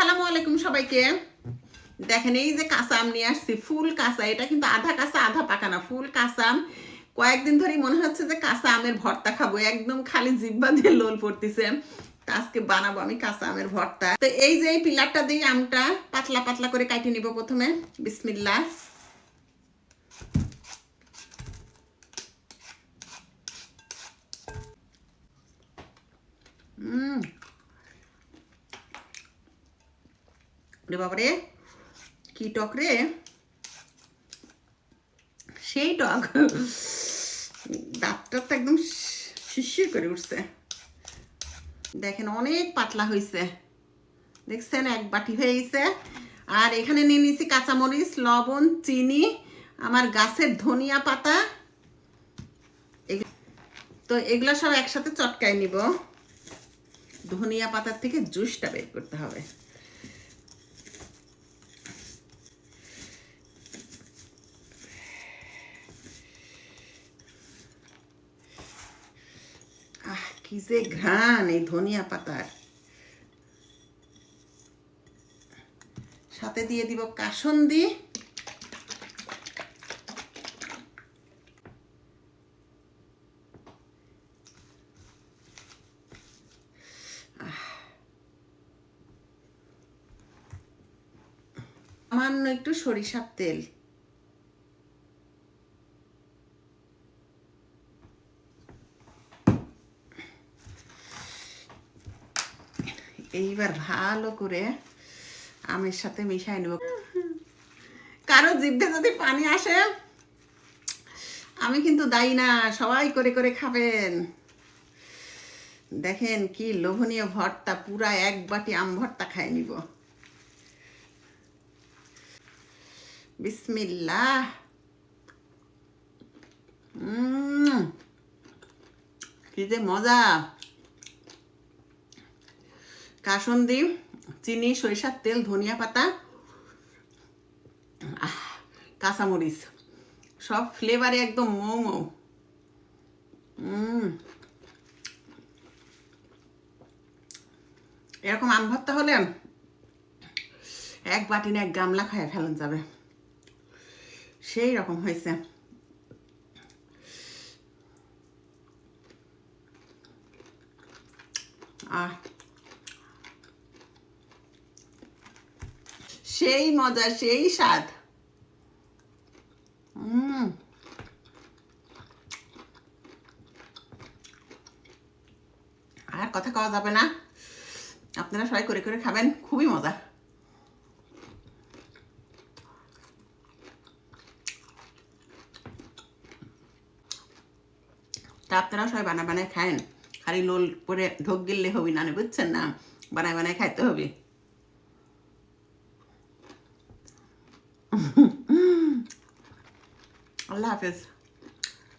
আসসালামু আলাইকুম সবাইকে। দেখেন এই যে কাঁচা আম নিয়ে আসছি, ফুল কাঁচা। এটা কিন্তু আধা কাঁচা, আধা পাকা না, ফুল কাঁচা আম। কয়েকদিন ধরেই মনে হচ্ছে যে কাঁচা আমের ভর্তা খাব। একদম খালি জিব্বা দিয়ে লোল পড়তেছে। আজকে বানাবো আমি কাঁচা আমের ভর্তা। তো এই যে এই পিলারটা দিয়ে আমটা পাতলা পাতলা করে কাটিয়ে নিব প্রথমে। বিসমিল্লা রে বাবারে কি টক রে? সেই টক। দাঁতটা তো একদম শিশির করে উঠছে। দেখেন, অনেক পাতলা হয়েছে দেখছেন, এক বাটি হয়ে গেছে। আর এখানে নিয়ে নিয়েছি কাঁচামরিচ, লবণ, চিনি, আমার গাছের ধনিয়া পাতা। তো এগুলো সব একসাথে চটকায় নিব। ধনিয়া পাতার থেকে জুসটা বের করতে হবে আহ কি যে ঘ্রাণ এই ধনিয়া পাতার সাথে দিয়ে দিব কাসন্দি। সামান্য একটু সরিষার তেল। এইবার ভালো করে আমের সাথে মিশাই নেব। কারও জিভে যদি পানি আসে আমি কিন্তু দায়ী না সবাই করে করে খাবেন। দেখেন কি লোভনীয় ভর্তা পুরা এক বাটি আম ভর্তা খাই নিব। বিসমিল্লাহ। উম, কি যে মজা। কাসন্দি, চিনি, সরিষার তেল, ধনিয়া পাতা কাঁচামরিচ, সব ফ্লেভারে একদম মৌ মৌ এরকম আম ভর্তা হলে এক বাটি না এক গামলা খায় ফেলন যাবে। সেই রকম হয়েছে। আহ সেই মজা, সেই স্বাদ। আর কথা কওয়া যাবে না। আপনারা সবাই করে করে খাবেন, খুবই মজা। তা আপনারা সবাই বানায় বানায় খায়েন। খালি লোল করে ঢোক গিললে হবি না, বুঝছেন না? বানায় বানায় খাইতে হবে। Love is